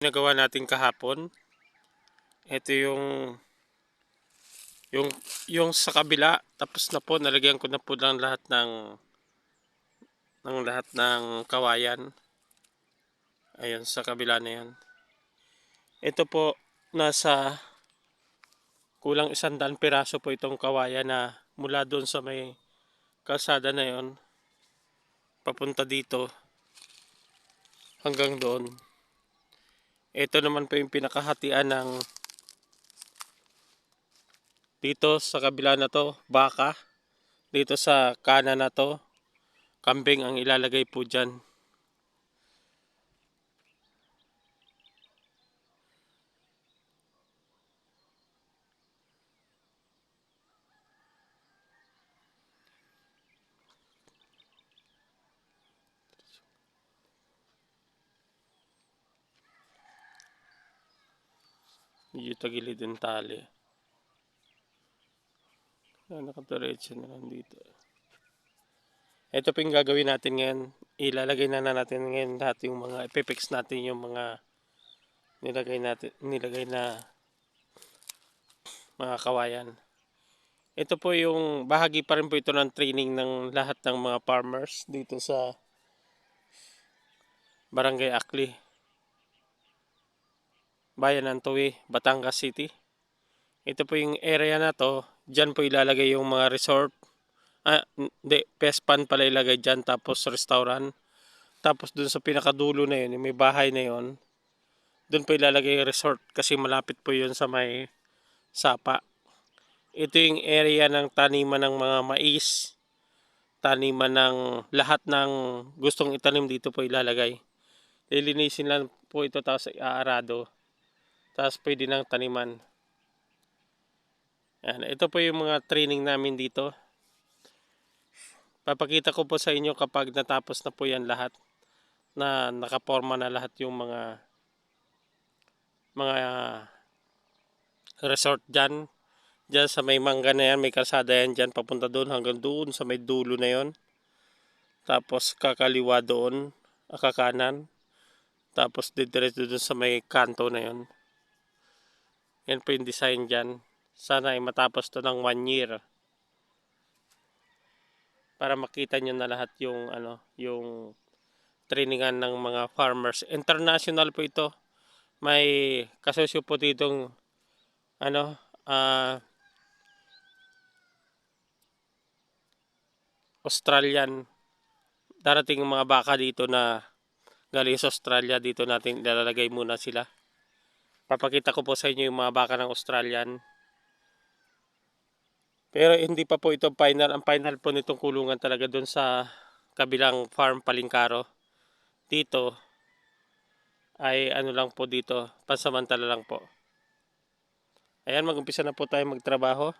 Nagawa natin kahapon. Ito yung yung yung sa kabila tapos na po nalagyan ko na po ng lahat ng ng lahat ng kawayan. Ayun sa kabila na yan. Ito po nasa kulang isang daan piraso po itong kawayan na mula doon sa may kalsada na yon papunta dito hanggang doon. Ito naman po yung pinakahatian ng dito sa kabila na to, baka. Dito sa kanan na to, kambing ang ilalagay po dyan. Medyo tagilid yung tali. Ah, nakadiretso na lang dito. Ito po yung gagawin natin ngayon. Ilalagay na, na natin ngayon lahat yung mga, ipipix natin yung mga nilagay natin, nilagay na mga kawayan. Ito po yung bahagi pa rin po ito ng training ng lahat ng mga farmers dito sa Barangay Akli. Bayan ng Tuwi, Batangas City. Ito po yung area na to. Diyan po ilalagay yung mga resort. Ah, hindi, Pespan pala ilagay dyan. Tapos restaurant. Tapos dun sa pinakadulo na yun, may bahay na yun. Dun po ilalagay yung resort kasi malapit po yun sa may sapa. Ito yung area ng taniman ng mga mais. Taniman ng lahat ng gustong itanim dito po ilalagay. Lilinisin lang po ito tapos iaarado. Tapos pwede nang taniman. Yan. Ito po yung mga training namin dito. Papakita ko po sa inyo kapag natapos na po yan lahat. Na nakaporma na lahat yung mga mga resort dyan. Dyan sa may mangga na yan, may kalsada yan dyan. Papunta doon hanggang doon sa may dulo na yon. Tapos kakaliwa doon, ah, kakanan. Tapos didiretso doon sa may kanto na yon. Yan po yung design dyan. Sana ay matapos to ng one year. Para makita nyo na lahat yung ano, yung trainingan ng mga farmers. International po ito. May kasosyo po ditong ano, ah Australian darating yung mga baka dito na galing sa Australia dito natin ilalagay muna sila papakita ko po sa inyo yung mga baka ng Australian. Pero hindi pa po ito final. Ang final po nitong kulungan talaga doon sa kabilang farm Palingkaro. Dito ay ano lang po dito pansamantala lang po. Ayan magumpisa na po tayo magtrabaho